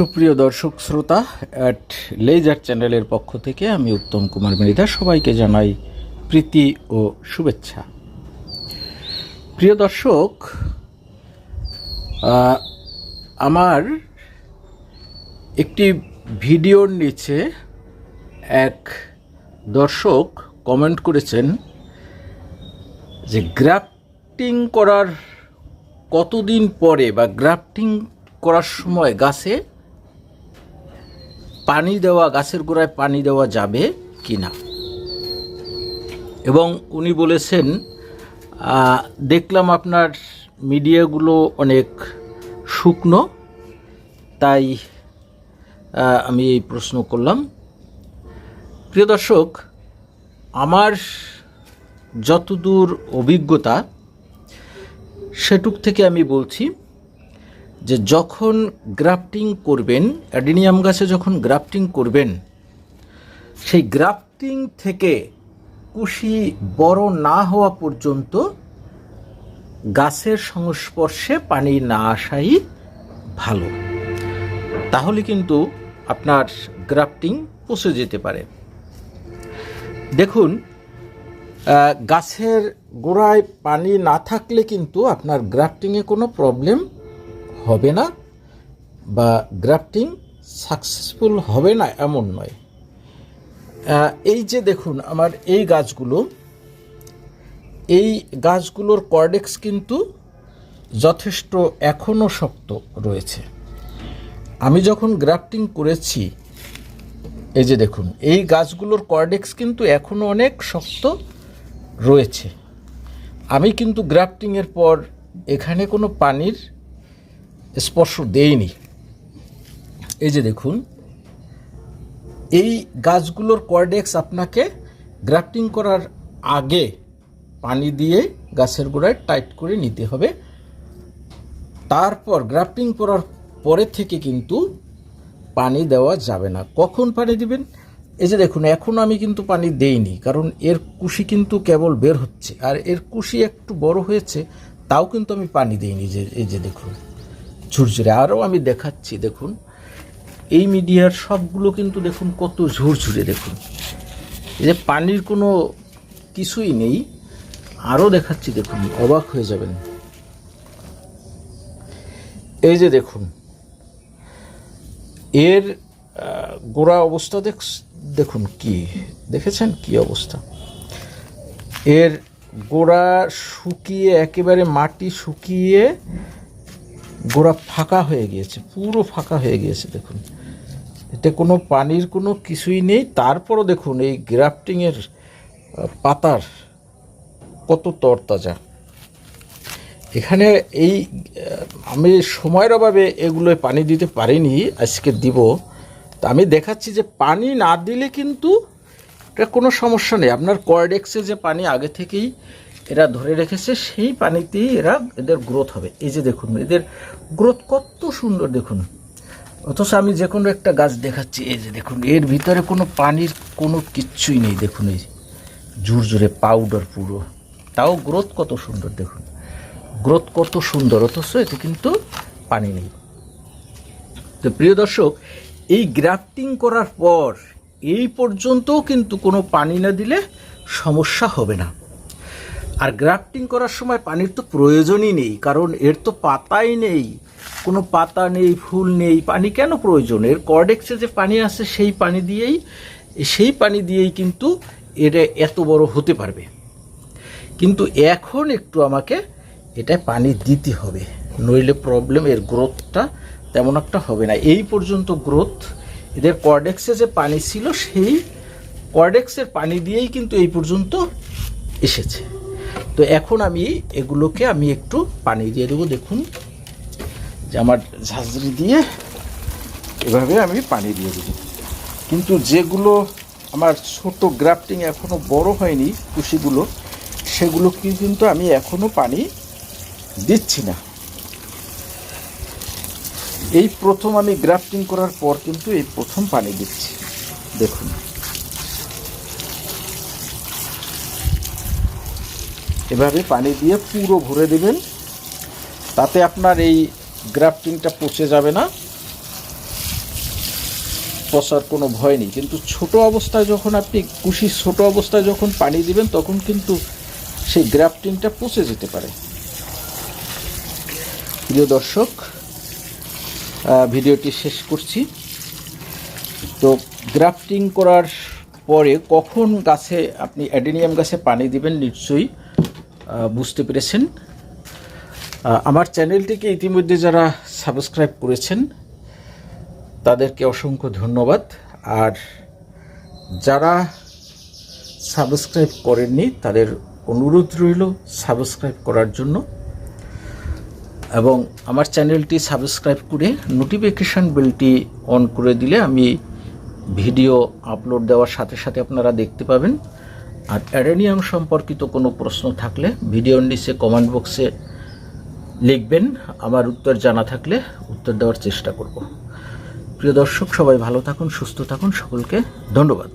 সুপ্রিয় দর্শক শ্রোতা অ্যাট লেজার চ্যানেলের পক্ষ থেকে আমি উত্তম কুমার মৃধা সবাইকে জানাই প্রীতি ও শুভেচ্ছা। প্রিয় দর্শক আমার একটি ভিডিওর নিচে এক দর্শক কমেন্ট করেছেন যে গ্রাফটিং করার কতদিন পরে বা গ্রাফটিং করার সময় গাছে পানি দেওয়া, গাছের গোড়ায় পানি দেওয়া যাবে কি না এবং উনি বলেছেন দেখলাম আপনার মিডিয়াগুলো অনেক শুকনো, তাই আমি এই প্রশ্ন করলাম। প্রিয় দর্শক, আমার যতদূর অভিজ্ঞতা, সেটুক থেকে আমি বলছি যে যখন গ্রাফটিং করবেন, অ্যাডিনিয়াম গাছে যখন গ্রাফটিং করবেন, সেই গ্রাফটিং থেকে কুশি বড় না হওয়া পর্যন্ত গাছের সংস্পর্শে পানি না আসাই ভালো। তাহলে কিন্তু আপনার গ্রাফটিং পচে যেতে পারে। দেখুন গাছের গোড়ায় পানি না থাকলে কিন্তু আপনার গ্রাফটিংয়ে কোনো প্রবলেম হবে না বা গ্রাফটিং সাকসেসফুল হবে না এমন নয়। এই যে দেখুন, আমার এই গাছগুলো, এই গাছগুলোর কর্ডেক্স কিন্তু যথেষ্ট এখনও শক্ত রয়েছে। আমি যখন গ্রাফটিং করেছি, এই যে দেখুন, এই গাছগুলোর কর্ডেক্স কিন্তু এখনও অনেক শক্ত রয়েছে। আমি কিন্তু গ্রাফটিংয়ের পর এখানে কোনো পানির স্পর্শ দেইনি এই যে দেখুন, এই গাছগুলোর কর্ডেক্স আপনাকে গ্রাফটিং করার আগে পানি দিয়ে গাছের গোড়ায় টাইট করে নিতে হবে। তারপর গ্রাফটিং করার পরে থেকে কিন্তু পানি দেওয়া যাবে না। কখন পানি দিবেন? এই যে দেখুন, এখন আমি কিন্তু পানি দেইনি, কারণ এর কুশি কিন্তু কেবল বের হচ্ছে। আর এর কুশি একটু বড় হয়েছে, তাও কিন্তু আমি পানি দেইনি যে, এই যে দেখুন। ঝুরঝুরে। আরও আমি দেখাচ্ছি, দেখুন। এই মিডিয়ার সবগুলো কিন্তু দেখুন, কত ঝুরঝুরে, দেখুন। এই যে পানির কোনো কিছুই নেই আরও দেখাচ্ছি, দেখুন, অবাক হয়ে যাবেন। এই যে দেখুন, এর গোড়া অবস্থা দেখ, দেখুন কি, দেখেছেন কি অবস্থা? এর গোড়া শুকিয়ে, একেবারে মাটি শুকিয়ে গোড়া ফাঁকা হয়ে গিয়েছে, পুরো ফাঁকা হয়ে গিয়েছে, দেখুন। এতে কোনো পানির কোনো কিছুই নেই। তারপরও দেখুন এই গ্রাফটিংয়ের পাতার কত তরতাজা। এখানে এই আমি সময়ের অভাবে এগুলোয় পানি দিতে পারিনি, আজকে দিব। তা আমি দেখাচ্ছি যে পানি না দিলে কিন্তু এটা কোনো সমস্যা নেই। আপনার কর্ডেক্সে যে পানি আগে থেকেই এরা ধরে রেখেছে, সেই পানিতেই এরা এদের গ্রোথ হবে। এই যে দেখুন, এদের গ্রোথ কত সুন্দর দেখুন। অথচ আমি যে কোনো একটা গাছ দেখাচ্ছি, এই যে দেখুন, এর ভিতরে কোনো পানির কোনো কিচ্ছুই নেই, দেখুন এই জোর জোরে পাউডার পুরো। তাও গ্রোথ কত সুন্দর দেখুন। গ্রোথ কত সুন্দর, অথচ এতে কিন্তু পানি নেই। তো প্রিয় দর্শক, এই গ্রাফটিং করার পর এই পর্যন্তও কিন্তু কোনো পানি না দিলে সমস্যা হবে না। আর গ্রাফটিং করার সময় পানির তো প্রয়োজনই নেই, কারণ এর তো পাতাই নেই। কোনো পাতা নেই, ফুল নেই, পানি কেন প্রয়োজন? এর কর্ডেক্সে যে পানি আছে, সেই পানি দিয়েই, সেই পানি দিয়েই কিন্তু এটা এত বড় হতে পারবে। কিন্তু এখন একটু আমাকে এটায় পানি দিতে হবে, নইলে প্রবলেম এর গ্রোথটা তেমন একটা হবে না। এই পর্যন্ত গ্রোথ এদের কর্ডেক্সে যে পানি ছিল, সেই কর্ডেক্সের পানি দিয়েই কিন্তু এই পর্যন্ত এসেছে। তো এখন আমি এগুলোকে আমি একটু পানি দিয়ে দেবো, দেখুন। যে আমার ঝাঁঝরি দিয়ে এভাবে আমি পানি দিয়ে দেবো। কিন্তু যেগুলো আমার ছোট গ্রাফটিং এখনও বড় হয়নি কুশিগুলো সেগুলো কি কিন্তু আমি এখনও পানি দিচ্ছি না। এই প্রথম আমি গ্রাফটিং করার পর কিন্তু এই প্রথম পানি দিচ্ছি। দেখুন। এভাবে পানি দিয়ে পুরো ভরে দেবেন। তাতে আপনার এই গ্রাফটিংটা পচে যাবে না। পচার কোনো ভয় নেই। কিন্তু ছোট অবস্থায় যখন আপনি কুশি ছোট অবস্থায় যখন পানি দিবেন, তখন কিন্তু সেই গ্রাফটিংটা পচে যেতে পারে। প্রিয় দর্শক ভিডিওটি শেষ করছি। তো গ্রাফটিং করার পরে কখন গাছে আপনি অ্যাডেনিয়াম গাছে পানি দিবেন, নিশ্চয়ই বুঝতে পেরেছেন। আমার চ্যানেলটিকে ইতিমধ্যে যারা সাবস্ক্রাইব করেছেন, তাদেরকে অসংখ্য ধন্যবাদ। আর যারা সাবস্ক্রাইব করেননি, তাদের অনুরোধ রইল সাবস্ক্রাইব করার জন্য। এবং আমার চ্যানেলটি সাবস্ক্রাইব করে নোটিফিকেশান বেলটি অন করে দিলে আমি ভিডিও আপলোড দেওয়ার সাথে সাথে আপনারা দেখতে পাবেন। আর অ্যাডেনিয়াম সম্পর্কিত কোনো প্রশ্ন থাকলে ভিডিও নিচে কমেন্ট বক্সে লিখবেন। আমার উত্তর জানা থাকলে উত্তর দেওয়ার চেষ্টা করব। প্রিয় দর্শক, সবাই ভালো থাকুন, সুস্থ থাকুন। সকলকে ধন্যবাদ।